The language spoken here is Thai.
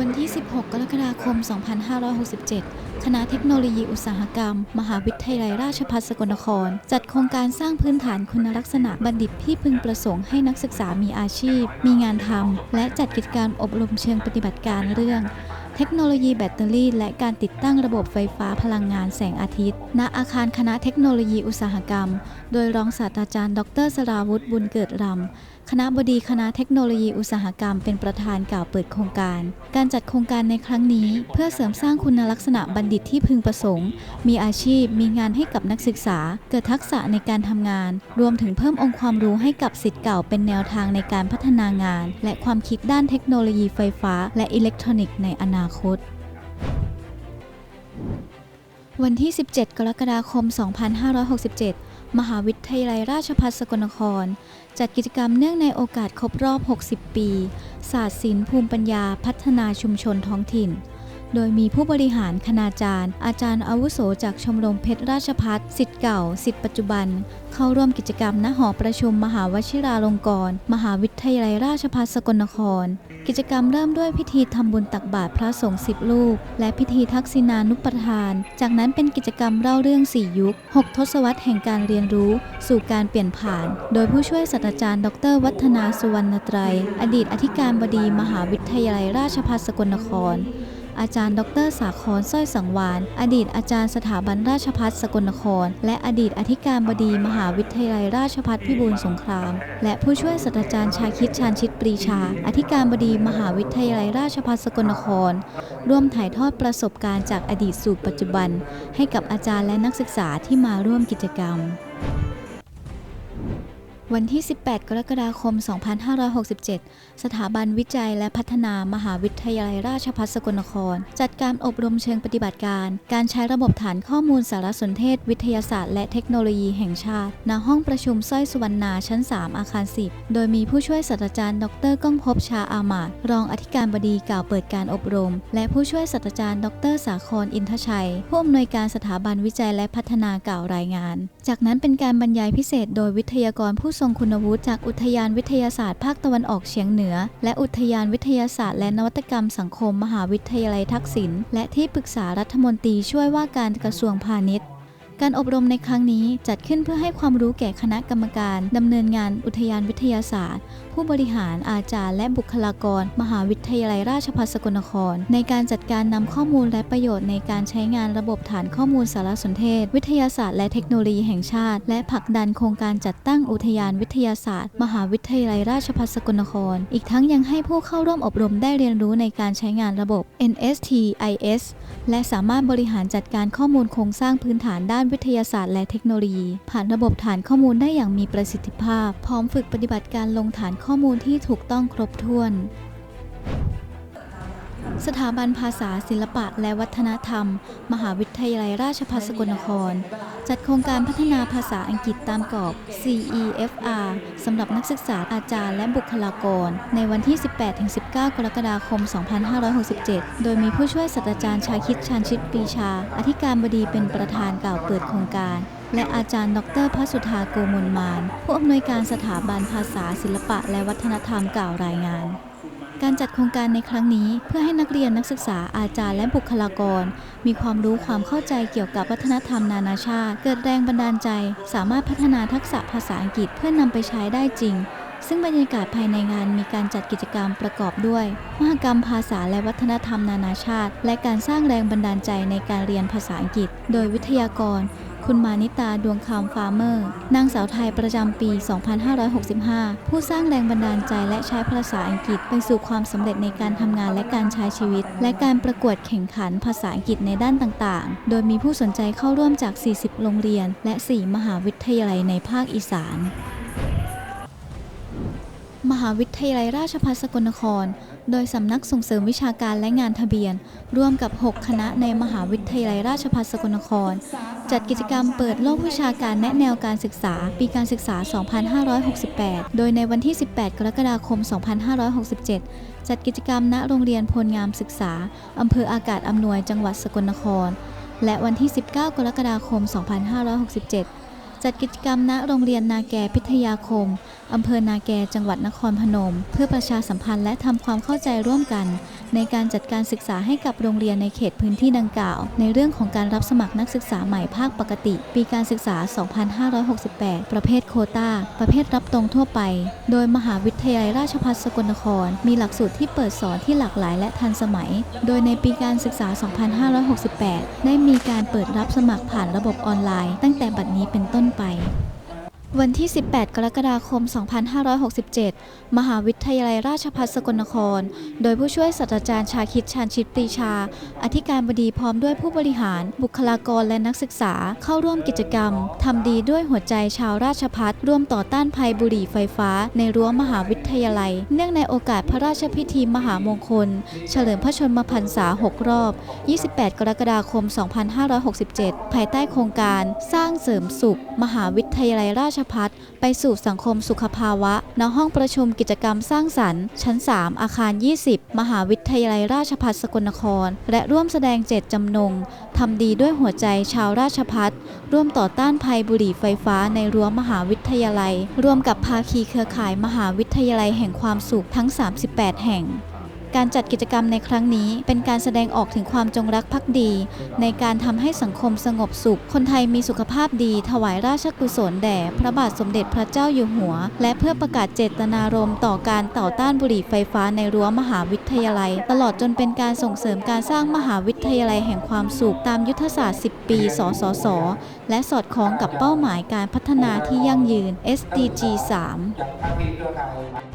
วันที่ 16 กรกฎาคม 2567 คณะเทคโนโลยีอุตสาหกรรม มหาวิทยาลัยราชภัฏสกลนคร จัดโครงการสร้างพื้นฐานคุณลักษณะบัณฑิตที่พึงประสงค์ให้นักศึกษามีอาชีพ มีงานทำ และจัดกิจกรรมอบรมเชิงปฏิบัติการเรื่อง เทคโนโลยีแบตเตอรี่ และการติดตั้งระบบไฟฟ้าพลังงานแสงอาทิตย์ ณ อาคารคณะเทคโนโลยีอุตสาหกรรม โดยรองศาสตราจารย์ ดรสราวุฒิบุญเกิดรำ คณะบดีคณะเทคโนโลยีอุตสาหกรรม เป็นประธานกล่าวเปิดโครงการ การจัดโครงการในครั้งนี้ เพื่อเสริมสร้างคุณลักษณะบัณฑิตที่พึงประสงค์ มีอาชีพ มีงานให้กับนักศึกษา เกิดทักษะในการทำงาน รวมถึงเพิ่มองค์ความรู้ให้กับสิทธิ์เก่าเป็นแนวทางในการพัฒนางาน และความคิดด้านเทคโนโลยีไฟฟ้า และอิเล็กทรอนิกส์ในอนาคต วันที่ 17 กรกฎาคม 2567 มหาวิทยาลัยราชภัฏสกลนคร จัดกิจกรรมเนื่องในโอกาสครบรอบ 60 ปี ศาสตร์ศิลป์ภูมิปัญญาพัฒนาชุมชนท้องถิ่น โดยมีผู้บริหารคณาจารย์ อาจารย์อาวุโสจากชมรมเพชรราชพัฒสิทธิ์เก่าสิทธิ์ปัจจุบัน เข้าร่วมกิจกรรมณหอประชุมมหาวชิราลงกรณ์มหาวิทยาลัยราชภัฏสกลนคร กิจกรรมเริ่มด้วยพิธีทำบุญตักบาตรพระสงฆ์สิบรูปและพิธีทักษิณานุปทาน จากนั้นเป็นกิจกรรมเล่าเรื่องสี่ยุค6ทศวรรษแห่งการเรียนรู้ สู่การเปลี่ยนผ่าน โดยผู้ช่วยศาสตราจารย์ ดร วัฒนาสุวรรณไตร อดีตอธิการบดีมหาวิทยาลัยราชภัฏสกลนคร อาจารย์ ดร สาครสร้อยสังวาน อดีตอาจารย์สถาบันราชภัฏสกลนคร และอดีตอธิการบดีมหาวิทยาลัยราชภัฏพิบูลสงคราม และผู้ช่วยศาสตราจารย์ชาคิดชาญชิตปรีชา อธิการบดีมหาวิทยาลัยราชภัฏสกลนคร ร่วมถ่ายทอดประสบการณ์จากอดีตสู่ปัจจุบัน ให้กับอาจารย์และนักศึกษาที่มาร่วมกิจกรรม วันที่ 18 กรกฎาคม 2567 สถาบันวิจัยและพัฒนามหาวิทยาลัยราชภัฏสกลนคร จัดการอบรมเชิงปฏิบัติการ การใช้ระบบฐานข้อมูลสารสนเทศ วิทยาศาสตร์และเทคโนโลยีแห่งชาติ ณ ห้องประชุมสร้อยสุวรรณาชั้น 3 อาคาร 10 โดยมีผู้ช่วยศาสตราจารย์ ดรก้องภพชาอามาตรองอธิการบดีกล่าวเปิดการอบรม และผู้ช่วยศาสตราจารย์ ดร สาครอินทชัย ผู้อำนวยการสถาบันวิจัยและพัฒนากล่าวรายงาน จากนั้นเป็นการบรรยายพิเศษ โดยวิทยากรผู้ทรงคุณวุฒิจากอุทยานวิทยาศาสตร์ภาคตะวันออกเฉียงเหนือ และอุทยานวิทยาศาสตร์และนวัตกรรมสังคมมหาวิทยาลัยทักษิณและที่ปรึกษารัฐมนตรีช่วยว่าการกระทรวงพาณิชย์การอบรมในครั้งนี้จัดขึ้นเพื่อให้ความรู้แก่คณะกรรมการดำเนินงานอุทยานวิทยาศาสตร์ ผู้บริหารอาจารย์และบุคลากร มหาวิทยาลัยราชภัฏสกลนคร ในการจัดการนำข้อมูลและประโยชน์ในการใช้งานระบบฐานข้อมูลสารสนเทศ วิทยาศาสตร์และเทคโนโลยีแห่งชาติ และผลักดันโครงการจัดตั้งอุทยานวิทยาศาสตร์ มหาวิทยาลัยราชภัฏสกลนคร อีกทั้งยังให้ผู้เข้าร่วมอบรมได้เรียนรู้ในการใช้งานระบบ NSTIS และสามารถบริหารจัดการข้อมูลโครงสร้างพื้นฐานด้านวิทยาศาสตร์และเทคโนโลยี ผ่านระบบฐานข้อมูลได้อย่างมีประสิทธิภาพ พร้อมฝึกปฏิบัติการลงฐานข้อข้อมูลที่ถูกต้องครบถ้วน สถาบันภาษาศิลปะและวัฒนธรรม มหาวิทยาลัยราชภัฏสกลนคร จัดโครงการพัฒนาภาษาอังกฤษตามกรอบ CEFR สำหรับนักศึกษาอาจารย์และบุคลากร ในวันที่ 18-19 กรกฎาคม 2567 โดยมีผู้ช่วยศาสตราจารย์ชาคิดชาญชิตปีชา อธิการบดีเป็นประธานกล่าวเปิดโครงการ และอาจารย์ ดรพระสุธาโกมลมาน ผู้อำนวยการสถาบันภาษาศิลปะและวัฒนธรรมกล่าวรายงาน การจัดโครงการในครั้งนี้ เพื่อให้นักเรียนนักศึกษาอาจารย์และบุคลากร มีความรู้ความเข้าใจเกี่ยวกับวัฒนธรรมนานาชาติ เกิดแรงบันดาลใจ สามารถพัฒนาทักษะภาษาอังกฤษเพื่อนำไปใช้ได้จริงซึ่งบรรยากาศภายในงานมีการจัดกิจกรรมประกอบด้วย มหกรรมภาษาและวัฒนธรรมนานาชาติ และการสร้างแรงบันดาลใจในการเรียนภาษาอังกฤษ โดยวิทยากร คุณมานิตาดวงคำฟาร์เมอร์ นางสาวไทยประจำปี 2565 ผู้สร้างแรงบันดาลใจและใช้ภาษาอังกฤษไปสู่ความสำเร็จในการทำงานและการใช้ชีวิต และการประกวดแข่งขันภาษาอังกฤษในด้านต่างๆ โดยมีผู้สนใจเข้าร่วมจาก 40 โรงเรียน และ 4 มหาวิทยาลัยในภาคอีสาน มหาวิทยาลัยราชภัฏสกลนคร โดยสำนักส่งเสริมวิชาการและงานทะเบียน ร่วมกับ 6 คณะในมหาวิทยาลัยราชภัฏสกลนคร จัดกิจกรรมเปิดโลกวิชาการแนะแนวการศึกษา ปีการศึกษา 2568 โดยในวันที่ 18 กรกฎาคม 2567 จัดกิจกรรมณโรงเรียนพลงามศึกษาอำเภออากาศอำนวยจังหวัดสกลนคร และวันที่ 19 กรกฎาคม 2567 จัดกิจกรรมณโรงเรียนนาแกพิทยาคม อำเภอนาแกจังหวัดนครพนม เพื่อประชาสัมพันธ์และทำความเข้าใจร่วมกัน ในการจัดการศึกษาให้กับโรงเรียนในเขตพื้นที่ดังกล่าว ในเรื่องของการรับสมัครนักศึกษาใหม่ภาคปกติ ปีการศึกษา 2568 ประเภทโคตาประเภทรับตรงทั่วไป โดยมหาวิทยาลัยราชภัฏสกลนคร มีหลักสูตรที่เปิดสอนที่หลากหลายและทันสมัย โดยในปีการศึกษา 2568 ได้มีการเปิดรับสมัครผ่านระบบออนไลน์ ตั้งแต่บัดนี้เป็นต้นไป วันที่ 18 กรกฎาคม 2567 มหาวิทยาลัยราชภัฏสกลนคร โดยผู้ช่วยศาสตราจารย์ชาคิดชาญชิตปรีชา อธิการบดีพร้อมด้วยผู้บริหาร บุคลากรและนักศึกษาเข้าร่วมกิจกรรม ทำดีด้วยหัวใจชาวราชพัฒร่วมต่อต้านภัยบุหรี่ไฟฟ้า ในรั้วมหาวิทยาลัย เนื่องในโอกาสพระราชพิธีมหามงคล เฉลิมพระชนมพรรษา 6 รอบ 28 กรกฎาคม 2567 ภายใต้โครงการ สร้างเสริมสุข มหาวิทยาลัยราชภัฏไปสู่สังคมสุขภาวะ ณ ห้องประชุมกิจกรรมสร้างสรรค์ ชั้น 3 อาคาร 20 มหาวิทยาลัยราชภัฏสกลนคร และร่วมแสดงเจตจำนงทำดีด้วยหัวใจชาวราชพัฒร่วมต่อต้านภัยบุหรี่ไฟฟ้าในรั้วมหาวิทยาลัย ร่วมกับภาคีเครือข่ายมหาวิทยาลัยแห่งความสุขทั้ง 38 แห่ง การจัดกิจกรรมในครั้งนี้เป็นการแสดงออกถึงความจงรักภักดี ในการทำให้สังคมสงบสุข คนไทยมีสุขภาพดี ถวายราชกุศลแด่พระบาทสมเด็จพระเจ้าอยู่หัว และเพื่อประกาศเจตนารมณ์ต่อการต่อต้านบุหรี่ไฟฟ้าในรั้วมหาวิทยาลัย ตลอดจนเป็นการส่งเสริมการสร้างมหาวิทยาลัยแห่งความสุขตามยุทธศาสตร์ 10 ปี สสส และสอดคล้องกับเป้าหมายการพัฒนาที่ยั่งยืน SDG 3